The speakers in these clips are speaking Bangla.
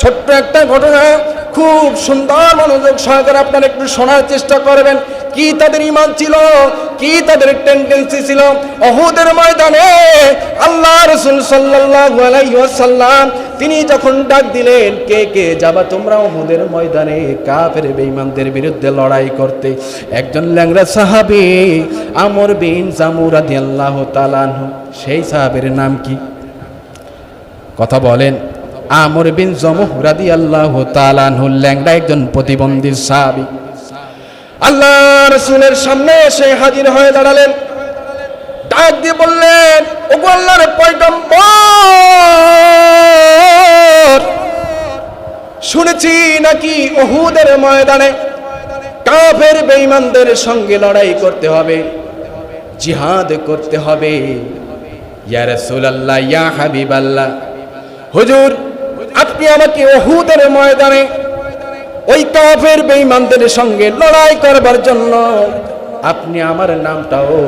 ছোট্ট একটা ঘটনা, খুব সুন্দর মনোযোগ সহকারে আপনারা একটু শোনার চেষ্টা করবেন। কি তাদের ইমান ছিল? কি তাদের টেন্ডেন্সি ছিল? অহুদের ময়দানে আল্লাহ রসুল ওয়াসাল্লাম, তিনি যখন ডাক দিলেন, কে কে যাবা তোমরা অহুদের ময়দানে? কাফের বেঈমানদের বিরুদ্ধে লড়াই করতে। একজন ল্যাংরা সাহাবী, আমর বিন জামুর রাদিয়াল্লাহু তাআলা আনহু, সেই সাহাবের নাম কি? কথা বলেন। আমর বিন জমুহ রাদিয়াল্লাহু তাআলা আনহু ল্যাংড়া একজন প্রতিবন্ধী সাহাবী। আল্লাহ রসুলের সামনে এসে হাজির হয়ে দাঁড়ালেন। ডাক দিয়ে বললেন, ওগো আল্লাহর পয়গম্বর, শুনেছি নাকি ওহুদের ময়দানে কাফের বেঈমানদের সঙ্গে লড়াই করতে হবে, জিহাদ করতে হবে। ইয়া রাসূলুল্লাহ, ইয়া হাবিবাল্লাহ। হুজুর আপনি আমাকে ওহুদের ময়দানে ওই কাফের বেঈমানদের সঙ্গে লড়াই করবার জন্য আপনি আমার নামটাও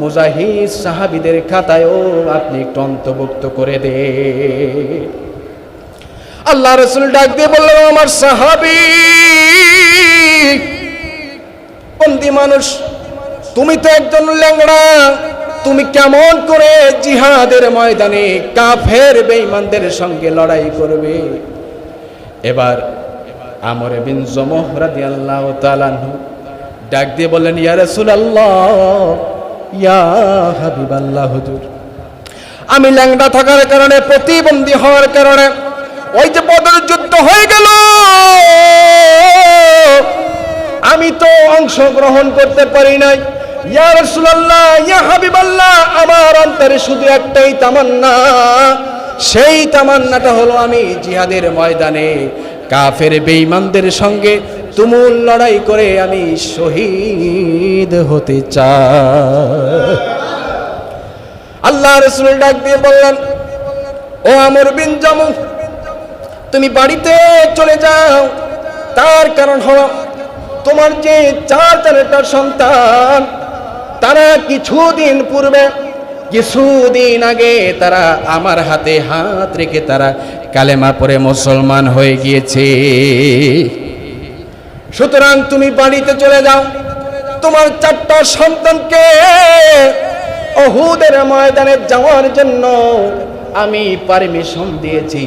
মুজাহিদ সাহাবিদের খাতায়ও আপনি একটু অন্তর্ভুক্ত করে দে। আল্লাহ রসুল ডাক দিয়ে বললেন আমার সাহাবি, বন্দি মানুষ, তুমি তো একজন ল্যাংড়া। তুমি কেমন করে জিহাদের ময়দানে কাফের বেঈমানদের সঙ্গে লড়াই করবে? এবার আমর বিন জমহ রাদিয়াল্লাহু তাআলা ডাক দিয়ে বললেন, ইয়া রাসূলুল্লাহ, ইয়া হাবিবাল্লাহ হুজুর, আমি ল্যাংড়া থাকার কারণে, প্রতিবন্ধী হওয়ার কারণে, ওই যে বদর যুদ্ধ হয়ে গেল। আমি তো অংশগ্রহণ করতে পারি নাই। ইয়া রাসূলুল্লাহ, ইয়া হাবিবাল্লাহ, আমার অন্তরে শুধু একটাই তামান্না। সেই তামান্নাটা হলো আমি জিহাদের ময়দানে। কাফের বেঈমানদের সঙ্গে তুমুল লড়াই করে আমি শহীদ হতে চাই। আল্লাহ রসুল ডাক দিয়ে বললেন, ও আমর বিন জামু তুমি বাড়িতে চলে যাও। তার কারণ হলো তোমার যে চার চারটা সন্তান তারা কিছুদিন পূর্বে, কিছুদিন আগে তারা আমার হাতে হাত রেখে তারা কালেমা পরে মুসলমান হয়ে গিয়েছে। সুতরাং তুমি বাড়িতে চলে যাও। তোমার চারটা সন্তানকে অহুদের ময়দানে যাওয়ার জন্য আমি পারমিশন দিয়েছি।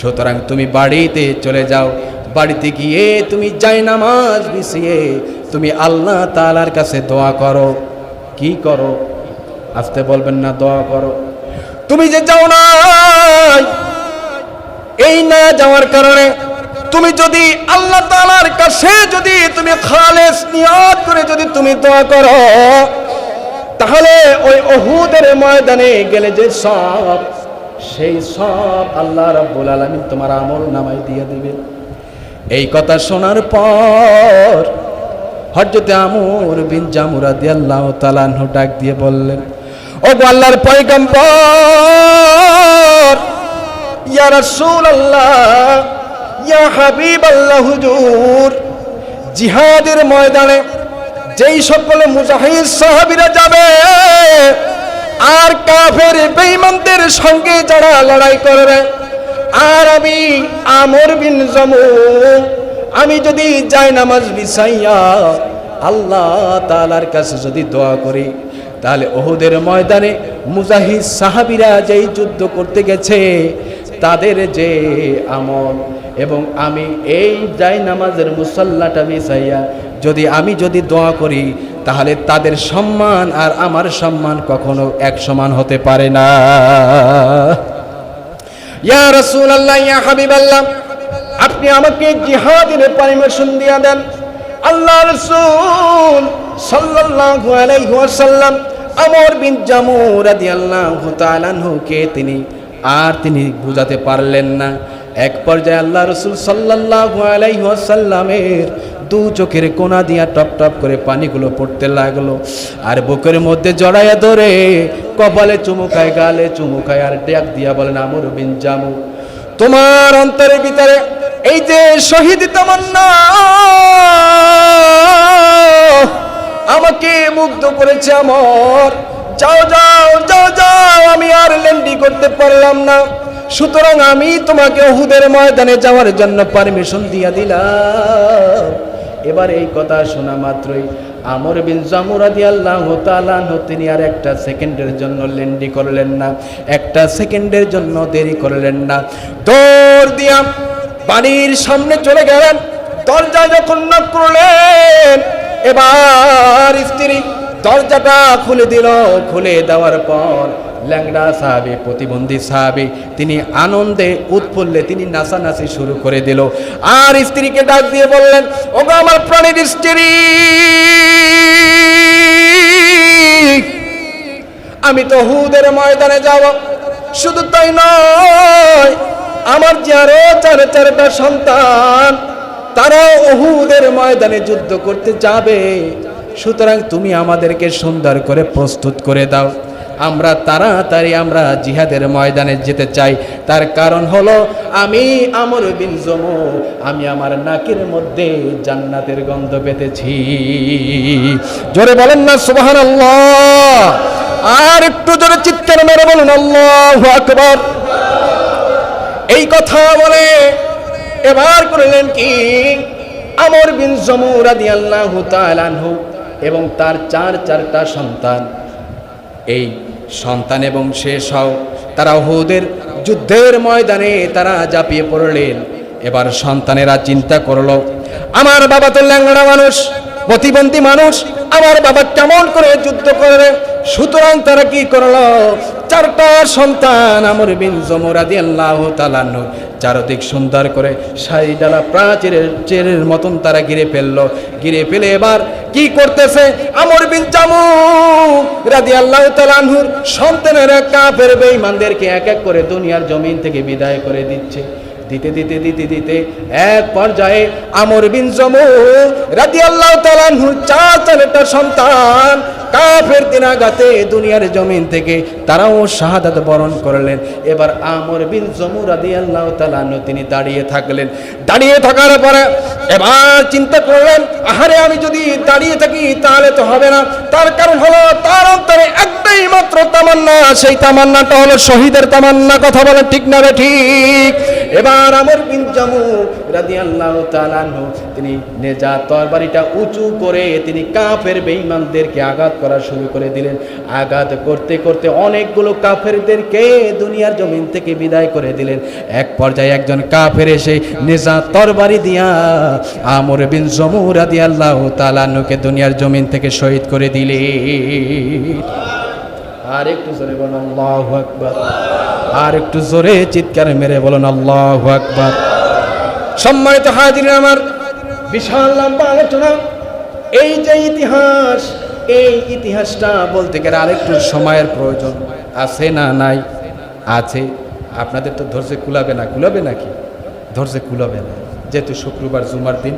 সুতরাং তুমি বাড়িতে চলে যাও। বাড়িতে গিয়ে তুমি যাই নামাজ বিছিয়ে তুমি আল্লাহ তালার কাছে দোয়া করো। কি করো? আসতে বলবেন না, দোয়া করো। তুমি যে যাও না, এই না যাওয়ার কারণে তুমি যদি আল্লাহ তালার কাছে যদি তুমি খালেস নিয়ত করে যদি তুমি দোয়া করো, তাহলে ওই অহুদের ময়দানে গেলে যে সব, সেই সব আল্লাহ রাব্বুল আলামিন তোমার আমল নামাই দিয়ে দিবেন। এই কথা শোনার পর হজরতে আমর বিন জামুরা দিয়ে আল্লাহ তালাহ ডাক দিয়ে বললেন ও আল্লাহর পয়গম্বর, ইয়া রাসূলুল্লাহ, ইয়া হাবিবাল্লাহ হুজুর, জিহাদের ময়দানে যেই সকল মুজাহিদ সাহাবীরা যাবে, আর কাফের বেঈমানদের সঙ্গে যারা লড়াই করবে, আর আমি আমর বিন জামু আমি যদি যাই নামাজ বিছাইয়া, আল্লাহ তালার কাছে যদি দোয়া করি, তাহলে ওহুদের ময়দানে মুজাহিদ সাহাবিরা যেই যুদ্ধ করতে গেছে, তাদের যে আমল এবং আমি এই যাই নামাজের মুসল্লাটা বিছাইয়া, যদি আমি যদি দোয়া করি, তাহলে তাদের সম্মান আর আমার সম্মান কখনো এক সমান হতে পারে না। ইয়া রসুল রাসূলুল্লাহ, ইয়া হাবিবাল্লাহ আপনি আমাকে জিহাদের পারমিশন দিয়া দেন। আল্লাহ রাসূল সাল্লাল্লাহু আলাইহি ওয়াসাল্লাম আমর বিন জামু রাদিয়াল্লাহু তাআলা আনহুকে তিনি আর তিনি বুঝাতে পারলেন না। এক পর্যায়ে আল্লাহ রসুল সাল্লাল্লাহু আলাইহি ওয়াসাল্লামের দু চোখের কোনা দিয়া টপ টপ করে পানিগুলো পড়তে লাগল আর বুকের মধ্যে জড়াইয়া ধরে কপালে চুমুকায়, গালে চুমুকায় আর ডাক দিয়া বলেন, আমর বিন জামু, তোমার অন্তরের ভিতরে এই যে শহীদ তামান্না, আমাকে মুগ্ধ করেছে আমার। যাও যাও যাও যাও, আমি আর লেন্ডি করতে পারলাম না। সুতরাং আমি তোমাকে ওহুদের ময়দানে যাওয়ার জন্য পারমিশন দিয়া দিলাম। এবার এই কথা শোনা মাত্রই আমর বিন জামুরাদি আল্লাহ তালানহ তিনি আর একটা সেকেন্ডের জন্য লেন্ডি করলেন না। একটা সেকেন্ডের জন্য দেরি করলেন না। দৌড় দিয়া বাড়ির সামনে চলে গেলেন। দরজা যখন নক করলেন, এবার স্ত্রী দরজাটা খুলে দিল। খুলে দেওয়ার পর ল্যাংড়া সাহাবি, প্রতিবন্ধী সাহাবি, তিনি আনন্দে উৎফুল্লে তিনি নাচানাচি শুরু করে দিল। আর স্ত্রীকে ডাক দিয়ে বললেন, ওগো আমার প্রাণীর স্ত্রী, আমি তো হুদের ময়দানে যাব। শুধু তাই নয় আমার যে আরও চার, চারটা সন্তান, তারাও ওহুদের ময়দানে যুদ্ধ করতে যাবে। সুতরাং তুমি আমাদেরকে সুন্দর করে প্রস্তুত করে দাও। আমরা তাড়াতাড়ি আমরা জিহাদের ময়দানে যেতে চাই। তার কারণ হলো, আমি আমর বিন জমু আমি আমার নাকের মধ্যে জান্নাতের গন্ধ পেতেছি। জোরে বলেন না সুবাহান আর একটু জোরে চিৎকার মেরে বলুন, আল্লাহ আকবর। এই কথা বলে এবার করলেন কি? আমর বিন জমু রাদিয়াল্লাহু তাআলা আনহু এবং তার চার চারটা সন্তান। এই সন্তান এবং শেষ হও। তারা হুদের যুদ্ধের ময়দানে তারা জাপিয়ে পড়লেন। এবার সন্তানেরা চিন্তা করল, আমার বাবা তো ল্যাংড়া মানুষ প্রতিবন্ধী মানুষ আমার বাবা কেমন করে যুদ্ধ করবে? সুতরাং তারা কি করল? চারটা সন্তান আমর বিন জমরাদি আল্লাহ তালান্ন চারদিক সুন্দর করে সাই ডালা প্রাচীরের চেরের মতন তারা গিরে ফেলল। গিরে ফেলে এবার কি করতেছে? আমর বিন জামু রাদি আল্লাহ তালানহুর সন্তানেরা কাফের বেঈমানদেরকে এক এক করে দুনিয়ার জমিন থেকে বিদায় করে দিচ্ছে। দিতে দিতে দিতে দিতে এক পর্যায়ে আমর বিন জমু রাদি আল্লাহ তালানহুর চার চারটা সন্তান কাফের দিনাগাতে দুনিয়ার জমিন থেকে তারাও শাহাদাত বরণ করলেন। এবার আমর বিন জমু রাদি আল্লাহ তালানহু তিনি দাঁড়িয়ে থাকলেন। দাঁড়িয়ে থাকার পরে এবার চিন্তা করলেন, আহারে আমি যদি দাঁড়িয়ে থাকি তাহলে তো হবে না। তার কারণ হলো তার অন্তরে একটাই মাত্র তামান্না, সেই তামান্নাটা হলো শহীদের তামান্না। কথা বলে ঠিক না রে ঠিক? এবার আমর বিন জামু রাদিয়াল্লাহু তাআলা তিনি নেজা তরবারিটা উঁচু করে তিনি কাফের বেঈমানদেরকে আঘাত করা শুরু করে দিলেন। আঘাত করতে করতে অনেকগুলো কাফেরদেরকে দুনিয়ার জমিন থেকে বিদায় করে দিলেন। এক পর্যায়ে একজন কাফের এসে নেজা তরবারি দিয়া আমর বিন জমু রাদিয়াল্লাহু তাআলা আনহুকে দুনিয়ার জমিন থেকে শহীদ করে দিলেন আর একটু জোরে বলুন, আল্লাহু আকবার। আর একটু জোরে চিৎকার মেরে বলুন, আল্লাহু আকবার। সম্মানিত হাজির আমার বিশাল লম্বা আলোচনা। এই যে ইতিহাস, এই ইতিহাসটা বলতে গেলে আরেকটু সময়ের প্রয়োজন। আছে না নাই? আছে। আপনাদের তো ধৈর্য কুলাবে না, কুলাবে নাকি? ধৈর্য কুলাবে না। যেহেতু শুক্রবার, জুমার দিন